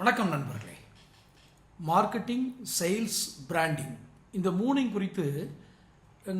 வணக்கம் நண்பர்களே. Marketing sales branding இந்த மூணையும் குறித்து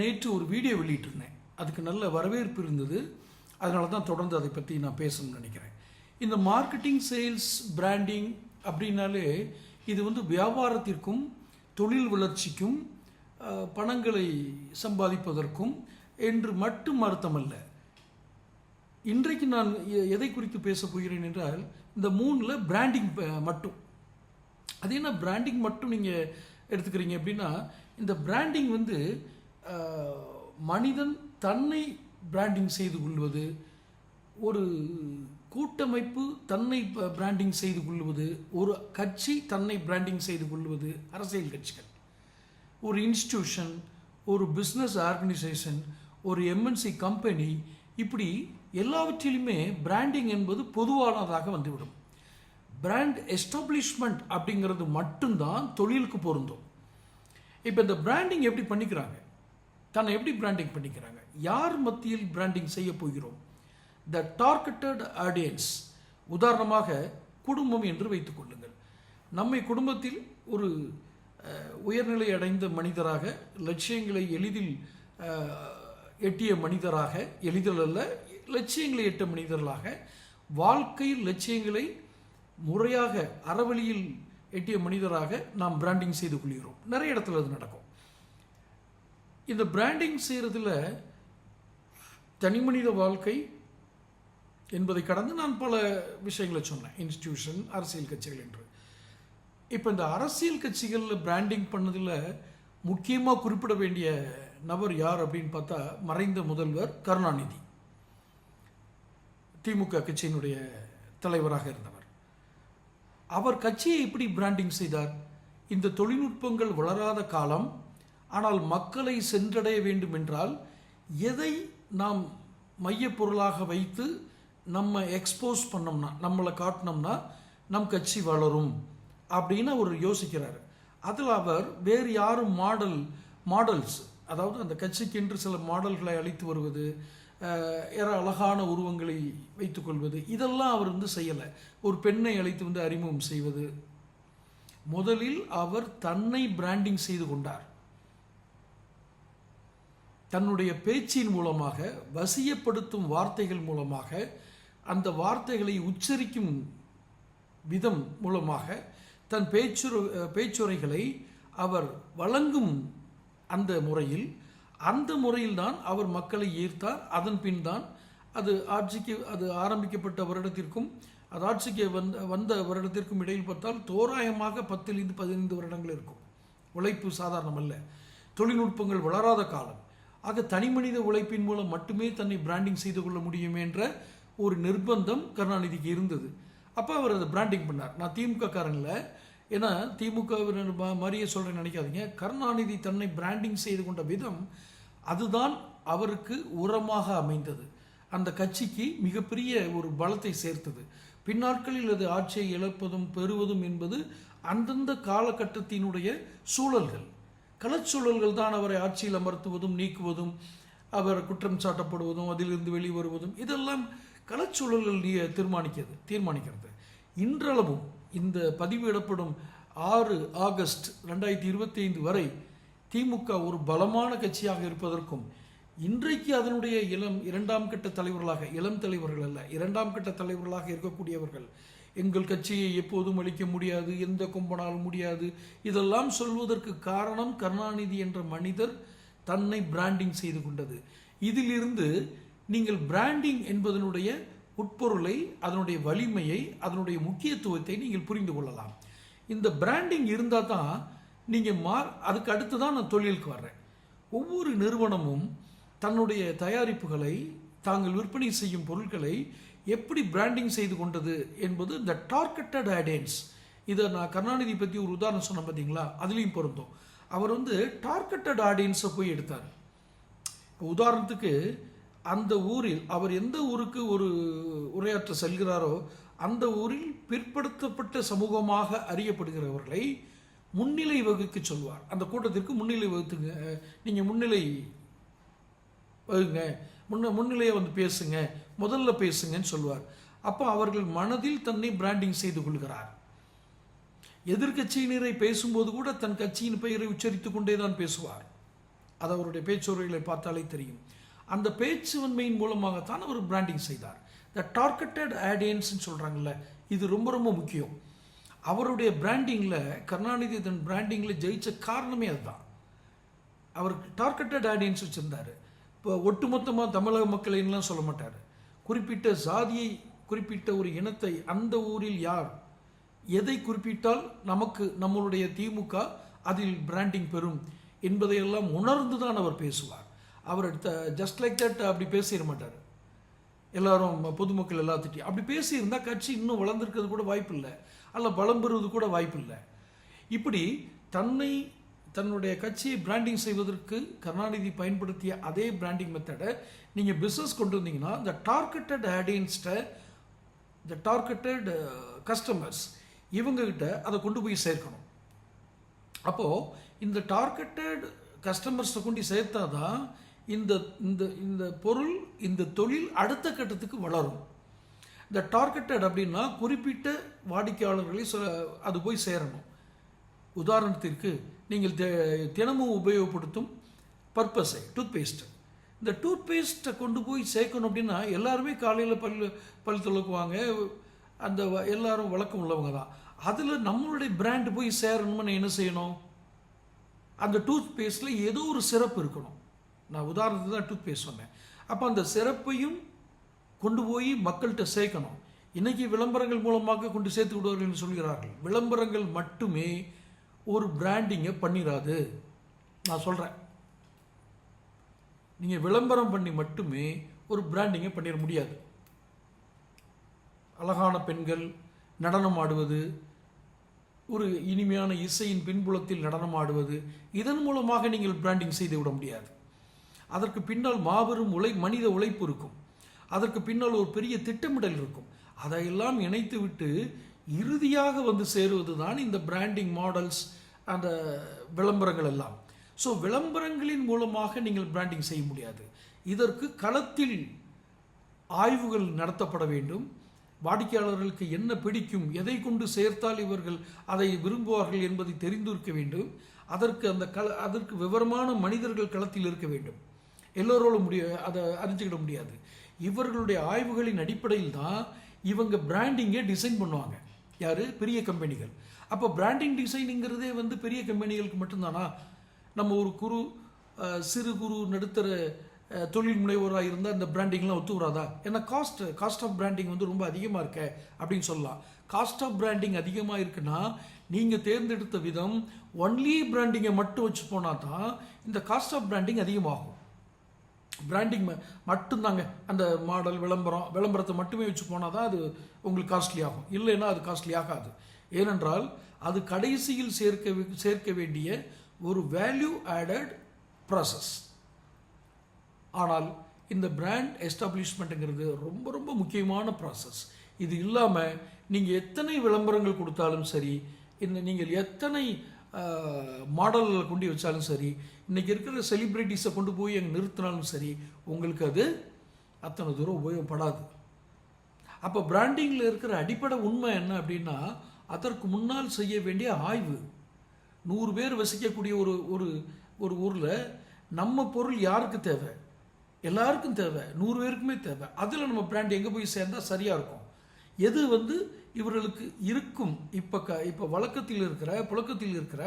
நேற்று ஒரு வீடியோ வெளியிட்டிருந்தேன். அதுக்கு நல்ல வரவேற்பு இருந்தது. அதனால தான் தொடர்ந்து அதை பற்றி நான் பேசணும்னு நினைக்கிறேன். இந்த மார்க்கெட்டிங் சேல்ஸ் பிராண்டிங் அப்படின்னாலே இது வந்து வியாபாரத்திற்கும் தொழில் வளர்ச்சிக்கும் பணங்களை சம்பாதிப்பதற்கும் என்று மட்டும் அர்த்தமல்ல. இன்றைக்கு நான் எ- எதை குறித்து பேசப் போகிறேன் என்றால் இந்த மூணில் பிராண்டிங் மட்டும். அது என்ன பிராண்டிங் மட்டும் நீங்கள் எடுத்துக்கிறீங்க அப்படின்னா இந்த பிராண்டிங் வந்து மனிதன் தன்னை பிராண்டிங் செய்து கொள்வது ஒரு கூட்டமைப்பு தன்னை பிராண்டிங் செய்து கொள்வது ஒரு கட்சி தன்னை பிராண்டிங் செய்து கொள்வது அரசியல் கட்சிகள். ஒரு இன்ஸ்டிடியூஷன் ஒரு பிஸ்னஸ் ஆர்கனைசேஷன் ஒரு எம்என்சி கம்பெனி இப்படி எல்லாவற்றிலுமே பிராண்டிங் என்பது பொதுவானதாக வந்துவிடும். பிராண்ட் எஸ்டாப்ளிஷ்மெண்ட் அப்படிங்கிறது மட்டும்தான் தொழிலுக்கு பொருந்தும். இப்போ இந்த பிராண்டிங் எப்படி பண்ணிக்கிறாங்க? தன்னை எப்படி பிராண்டிங் பண்ணிக்கிறாங்க? யார் மத்தியில் பிராண்டிங் செய்ய போகிறோம்? த டார்கெட்டட் ஆடியன்ஸ் உதாரணமாக குடும்பம் என்று வைத்துக் கொள்ளுங்கள். நம்மை குடும்பத்தில் ஒரு உயர்நிலை அடைந்த மனிதராக லட்சியங்களை எளிதில் எட்டிய மனிதராக எளிதில் அல்ல லட்சியங்களை எட்ட மனிதர்களாக வாழ்க்கையில் லட்சியங்களை முறையாக அறவழியில் எட்டிய மனிதராக நாம் பிராண்டிங் செய்து கொள்கிறோம். நிறைய இடத்துல அது நடக்கும். இந்த பிராண்டிங் செய்கிறதுல தனி மனித வாழ்க்கை என்பதை கடந்து நான் பல விஷயங்களை சொன்னேன். இன்ஸ்டிடியூஷன் அரசியல் கட்சிகள் என்று. இப்போ இந்த அரசியல் கட்சிகளில் பிராண்டிங் பண்ணதில் முக்கியமாக குறிப்பிட வேண்டிய நபர் யார் அப்படின்னு பார்த்தா மறைந்த முதல்வர் கருணாநிதி. திமுக கட்சியினுடைய தலைவராக இருந்தவர். அவர் கட்சியை எப்படி பிராண்டிங் செய்தார். இந்த தொழில்நுட்பங்கள் வளராத காலம் ஆனால் மக்களை சென்றடைய வேண்டும் என்றால் எதை நாம் மையப்பொருளாக வைத்து நம்ம எக்ஸ்போஸ் பண்ணோம்னா நம்மளை காட்டினோம்னா நம் கட்சி வளரும் அப்படின்னு அவர் யோசிக்கிறார். அதில் அவர் வேறு யாரும் மாடல் மாடல்ஸ் அதாவது அந்த கட்சிக்கென்று சில மாடல்களை அளித்து வருவது ஏற அழகான உருவங்களை வைத்துக்கொள்வது. இதெல்லாம் அவர் வந்து செய்யலை. ஒரு பெண்ணை அழைத்து வந்து அறிமுகம் செய்வது. முதலில் அவர் தன்னை பிராண்டிங் செய்து கொண்டார். தன்னுடைய பேச்சின் மூலமாக வசியப்படுத்தும் வார்த்தைகள் மூலமாக அந்த வார்த்தைகளை உச்சரிக்கும் விதம் மூலமாக தன் பேச்சுரு பேச்சுரைகளை அவர் வழங்கும் அந்த முறையில் அந்த முறையில்தான் அவர் மக்களை ஈர்த்தார். அதன் பின் தான் அது ஆட்சிக்கு அது ஆரம்பிக்கப்பட்ட வருடத்திற்கும் அது ஆட்சிக்கு வந்த வந்த வருடத்திற்கும் இடையில் பார்த்தால் தோராயமாக பத்திலிருந்து பதினைந்து வருடங்கள் இருக்கும். உழைப்பு சாதாரணம் அல்ல தொழில்நுட்பங்கள் வளராத காலம். ஆக தனிமனித உழைப்பின் மூலம் மட்டுமே தன்னை பிராண்டிங் செய்து கொள்ள முடியும் என்ற ஒரு நிர்பந்தம் கருணாநிதிக்கு இருந்தது. அப்போ அவர் அதை பிராண்டிங் பண்ணார். நான் திமுக காரன்ல. ஏன்னா திமுக மாதிரியே சொல்கிறேன்னு நினைக்காதீங்க. கருணாநிதி தன்னை பிராண்டிங் செய்து கொண்ட விதம் அதுதான் அவருக்கு உரமாக அமைந்தது. அந்த கட்சிக்கு மிகப்பெரிய ஒரு பலத்தை சேர்த்தது. பின்னாட்களில் அது ஆட்சியை இழப்பதும் பெறுவதும் என்பது அந்தந்த காலகட்டத்தினுடைய சூழல்கள். களச்சூழல்கள் தான் அவரை ஆட்சியில் அமர்த்துவதும் நீக்குவதும் அவர் குற்றம் சாட்டப்படுவதும் அதிலிருந்து வெளிவருவதும் இதெல்லாம் களச்சூழல்கள் தீர்மானிக்கிறது தீர்மானிக்கிறது. இன்றளவும் இந்த பதிவிடப்படும் ஆறு ஆகஸ்ட் ரெண்டாயிரத்தி இருபத்தி ஐந்து வரை திமுக ஒரு பலமான கட்சியாக இருப்பதற்கும் இன்றைக்கு அதனுடைய இளம் இரண்டாம் கட்ட தலைவர்களாக இளம் தலைவர்கள் அல்ல இரண்டாம் கட்ட தலைவர்களாக இருக்கக்கூடியவர்கள் எங்கள் கட்சியை எப்போதும் அளிக்க முடியாது எந்த கொம்பனாலும் முடியாது. இதெல்லாம் சொல்வதற்கு காரணம் கருணாநிதி என்ற மனிதர் தன்னை பிராண்டிங் செய்து கொண்டது. இதிலிருந்து நீங்கள் பிராண்டிங் என்பதனுடைய உட்பொருளை அதனுடைய வலிமையை அதனுடைய முக்கியத்துவத்தை நீங்கள் புரிந்து கொள்ளலாம். இந்த பிராண்டிங் இருந்தால் தான் நீங்கள் மா அதுக்கு அடுத்து தான் நான் தொழிலுக்கு வர்றேன். ஒவ்வொரு நிறுவனமும் தன்னுடைய தயாரிப்புகளை தாங்கள் விற்பனை செய்யும் பொருட்களை எப்படி பிராண்டிங் செய்து கொண்டது என்பது இந்த டார்கெட்டட் ஆடியன்ஸ் இதை நான் கருணாநிதி பற்றி ஒரு உதாரணம் சொன்னேன் பார்த்தீங்களா அதுலேயும் பொருந்தும். அவர் வந்து டார்கெட்டட் ஆடியன்ஸை போய் எடுத்தார். இப்போ உதாரணத்துக்கு அந்த ஊரில் அவர் எந்த ஊருக்கு ஒரு உரையாற்ற செல்கிறாரோ அந்த ஊரில் பிற்படுத்தப்பட்ட சமூகமாக அறியப்படுகிறவர்களை முன்னிலை வகுக்க சொல்வார். அந்த கூட்டத்திற்கு முன்னிலை வகுத்துங்க. நீங்கள் முன்னிலை வகுங்க. முன்ன முன்னிலையை வந்து பேசுங்க. முதல்ல பேசுங்கன்னு சொல்வார். அப்போ அவர்கள் மனதில் தன்னை பிராண்டிங் செய்து கொள்கிறார். எதிர்க்கட்சியினரை பேசும்போது கூட தன் கட்சியின் பெயரை உச்சரித்து கொண்டே தான் பேசுவார். அது அவருடைய பேச்சுரைகளை பார்த்தாலே தெரியும். அந்த பேச்சுவன்மையின் மூலமாகத்தான் அவர் பிராண்டிங் செய்தார். த டார்கெட்டட் ஆடியன்ஸ்ன்னு சொல்கிறாங்கல்ல இது ரொம்ப ரொம்ப முக்கியம். அவருடைய பிராண்டிங்கில் கருணாநிதி தன் பிராண்டிங்கில் ஜெயிச்ச காரணமே அதுதான். அவர் டார்கெட்டட் ஆடியன்ஸ் வச்சுருந்தார். இப்போ ஒட்டுமொத்தமாக தமிழக மக்களின்லாம் சொல்ல மாட்டார்? குறிப்பிட்ட சாதியை குறிப்பிட்ட ஒரு இனத்தை அந்த ஊரில் யார் எதை குறிப்பிட்டால் நமக்கு நம்மளுடைய திமுக அதில் பிராண்டிங் பெறும் என்பதையெல்லாம் உணர்ந்து தான் அவர் பேசுவார். அவர் ஜஸ்ட் லைக் தட் அப்படி பேசிட மாட்டார். எல்லாரும் பொதுமக்கள் எல்லாத்திட்டையும். அப்படி பேசியிருந்தால் கட்சி இன்னும் வளர்ந்துருக்கிறது கூட வாய்ப்பு இல்லை அல்ல பலம் பெறுவது கூட வாய்ப்பு இல்லை இப்படி தன்னை தன்னுடைய கட்சியை பிராண்டிங் செய்வதற்கு கருணாநிதி பயன்படுத்திய அதே பிராண்டிங் மெத்தடை நீங்கள் பிஸ்னஸ் கொண்டு வந்தீங்கன்னா இந்த டார்கெட்டட் ஆடியன்ஸ்ட்டை இந்த டார்கெட்டட் கஸ்டமர்ஸ் இவங்ககிட்ட அதை கொண்டு போய் சேர்க்கணும். அப்போது இந்த டார்கெட்டட் கஸ்டமர்ஸை கொண்டு சேர்த்தா தான் இந்த இந்த இந்த பொருள் இந்த தொழில் அடுத்த கட்டத்துக்கு வளரும். இந்த டார்கெட்டட் அப்படின்னா குறிப்பிட்ட வாடிக்கையாளர்களை அது போய் சேரணும். உதாரணத்திற்கு நீங்கள் தி- தினமும் உபயோகப்படுத்தும் பர்பஸை டூத்பேஸ்ட் இந்த டூத்பேஸ்ட்டை கொண்டு போய் சேர்க்கணும் அப்படின்னா எல்லாருமே காலையில் பல் பல் துளக்குவாங்க அந்த வ- எல்லாரும் வழக்கம் உள்ளவங்க தான். அதில் நம்மளுடைய பிராண்டு போய் சேரணும்னு என்ன செய்யணும்? அந்த டூத் பேஸ்ட்டில் ஏதோ ஒரு சிறப்பு இருக்கணும். நான் உதாரணத்துக்கு தான் டூத் பேஸ்ட் சொன்னேன். அப்போ அந்த சிறப்பையும் கொண்டு போய் மக்கள்கிட்ட சேர்க்கணும். இன்றைக்கி விளம்பரங்கள் மூலமாக கொண்டு சேர்த்து விடுவார்கள் என்று சொல்கிறார்கள். விளம்பரங்கள் மட்டுமே ஒரு பிராண்டிங்கை பண்ணிடாது நான் சொல்கிறேன் நீங்கள் விளம்பரம் பண்ணி மட்டுமே ஒரு பிராண்டிங்கை பண்ணிட முடியாது. அழகான பெண்கள் நடனம் ஆடுவது ஒரு இனிமையான இசையின் பின்புலத்தில் நடனம் ஆடுவது இதன் மூலமாக நீங்கள் பிராண்டிங் செய்து விட முடியாது. அதற்கு பின்னால் மாபெரும் உழை மனித உழைப்பு இருக்கும். அதற்கு பின்னால் ஒரு பெரிய திட்டமிடல் இருக்கும். அதையெல்லாம் இணைத்துவிட்டு இறுதியாக வந்து சேருவது தான் இந்த பிராண்டிங் மாடல்ஸ் அந்த விளம்பரங்கள் எல்லாம். ஸோ விளம்பரங்களின் மூலமாக நீங்கள் பிராண்டிங் செய்ய முடியாது. இதற்கு களத்தில் ஆய்வுகள் நடத்தப்பட வேண்டும். வாடிக்கையாளர்களுக்கு என்ன பிடிக்கும் எதை கொண்டு சேர்த்தால் இவர்கள் அதை விரும்புவார்கள் என்பதை தெரிந்திருக்க வேண்டும். அதற்கு அந்த கள அதற்கு விவரமான மனிதர்கள் களத்தில் இருக்க வேண்டும். எல்லோரோட முடிய அதை அறிஞ்சிக்கிட முடியாது. இவர்களுடைய ஆய்வுகளின் அடிப்படையில் தான் இவங்க பிராண்டிங்கே டிசைன் பண்ணுவாங்க. யார்? பெரிய கம்பெனிகள் அப்போ பிராண்டிங் டிசைனிங்கிறதே வந்து பெரிய கம்பெனிகளுக்கு மட்டும்தானா? நம்ம ஒரு குறு சிறு குறு நடுத்தர தொழில் முனைவோராக இருந்தால் இந்த பிராண்டிங்லாம் ஒத்து வராதா? ஏன்னா காஸ்ட் காஸ்ட் ஆஃப் பிராண்டிங் வந்து ரொம்ப அதிகமாக இருக்க அப்படின்னு சொல்லலாம். காஸ்ட் ஆஃப் பிராண்டிங் அதிகமாக இருக்குன்னா நீங்கள் தேர்ந்தெடுத்த விதம் ஒன்லி பிராண்டிங்கை மட்டும் வச்சு போனால் தான் இந்த காஸ்ட் ஆஃப் பிராண்டிங் அதிகமாகும். பிராண்டிங் மட்டும்தாங்க. அந்த மாடல் விளம்பரம் விளம்பரத்தை மட்டுமே வச்சு போனால் தான் அது உங்களுக்கு காஸ்ட்லி ஆகும். இல்லைன்னா அது காஸ்ட்லி ஆகாது. ஏனென்றால் அது கடைசியில் சேர்க்க சேர்க்க வேண்டிய ஒரு வேல்யூ ஆடட் ப்ராசஸ் ஆனால் இந்த பிராண்ட் எஸ்டாப்ளிஷ்மெண்ட்டுங்கிறது ரொம்ப ரொம்ப முக்கியமான ப்ராசஸ் இது இல்லாமல் நீங்கள் எத்தனை விளம்பரங்கள் கொடுத்தாலும் சரி இந்த நீங்கள் எத்தனை மாடல்களை கொண்டு வச்சாலும் சரி இன்றைக்கி இருக்கிற செலிப்ரிட்டிஸை கொண்டு போய் அங்கே நிறுத்தினாலும் சரி உங்களுக்கு அது அத்தனை தூரம் உபயோகப்படாது. அப்போ பிராண்டிங்கில் இருக்கிற அடிப்படை உண்மை என்ன அப்படின்னா அதற்கு முன்னால் செய்ய வேண்டிய ஆய்வு. நூறு பேர் வசிக்கக்கூடிய ஒரு ஒரு ஒரு ஊரில் நம்ம பொருள் யாருக்கு தேவை? எல்லாருக்கும் தேவை. நூறு பேருக்குமே தேவை. அதில் நம்ம பிராண்ட் எங்கே போய் சேர்ந்தால் சரியாக இருக்கும்? எது வந்து இவர்களுக்கு இருக்கும்? இப்போ க இப்போ வழக்கத்தில் இருக்கிற புழக்கத்தில் இருக்கிற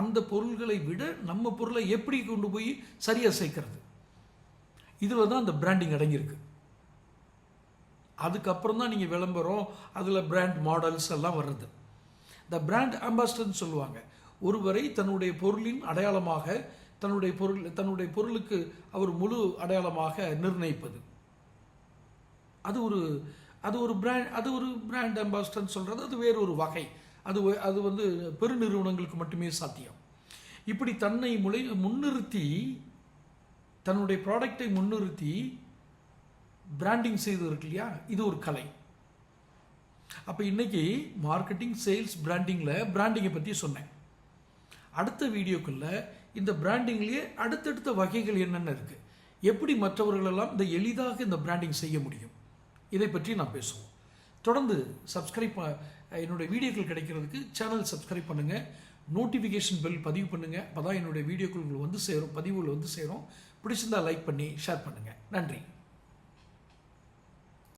அந்த பொருள்களை விட நம்ம பொருளை எப்படி கொண்டு போய் சரியாக சேர்க்கறது? இதில் தான் அந்த பிராண்டிங் அடங்கியிருக்கு. அதுக்கப்புறம் தான் நீங்கள் விளம்பரம் அதில் பிராண்ட் மாடல்ஸ் எல்லாம் வர்றது. இந்த பிராண்ட் அம்பாஸ்டர்னு சொல்லுவாங்க. ஒருவரை தன்னுடைய பொருளின் அடையாளமாக தன்னுடைய பொருள் தன்னுடைய பொருளுக்கு அவர் முழு அடையாளமாக நிர்ணயிப்பது. அது ஒரு அது ஒரு பிராண்ட் அது ஒரு பிராண்ட் அம்பாஸ்டர்னு சொல்கிறது அது வேறு ஒரு வகை. அது அது வந்து பெருநிறுவனங்களுக்கு மட்டுமே சாத்தியம். இப்படி தன்னை முளை முன்னிறுத்தி தன்னுடைய ப்ராடக்டை முன்னிறுத்தி பிராண்டிங் செய்து இருக்கு இல்லையா? இது ஒரு கலை. அப்போ இன்னைக்கு மார்க்கெட்டிங் சேல்ஸ் பிராண்டிங்கில் பிராண்டிங்கை பற்றி சொன்னேன். அடுத்த வீடியோக்குள்ள இந்த பிராண்டிங்லேயே அடுத்தடுத்த வகைகள் என்னென்ன இருக்குது எப்படி மற்றவர்களெல்லாம் இந்த எளிதாக இந்த பிராண்டிங் செய்ய முடியும்? இதை பற்றி நான் பேசுவோம். தொடர்ந்து சப்ஸ்கிரைப் என்னுடைய வீடியோக்கள் கிடைக்கிறதுக்கு சேனல் சப்ஸ்கிரைப் பண்ணுங்கள் நோட்டிஃபிகேஷன் பெல் பதிவு பண்ணுங்கள் அப்போ தான் என்னுடைய வீடியோக்கள் உங்களுக்கு வந்து சேரும் பதிவுகள் வந்து சேரும். பிடிச்சிருந்தா லைக் பண்ணி ஷேர் பண்ணுங்கள் நன்றி.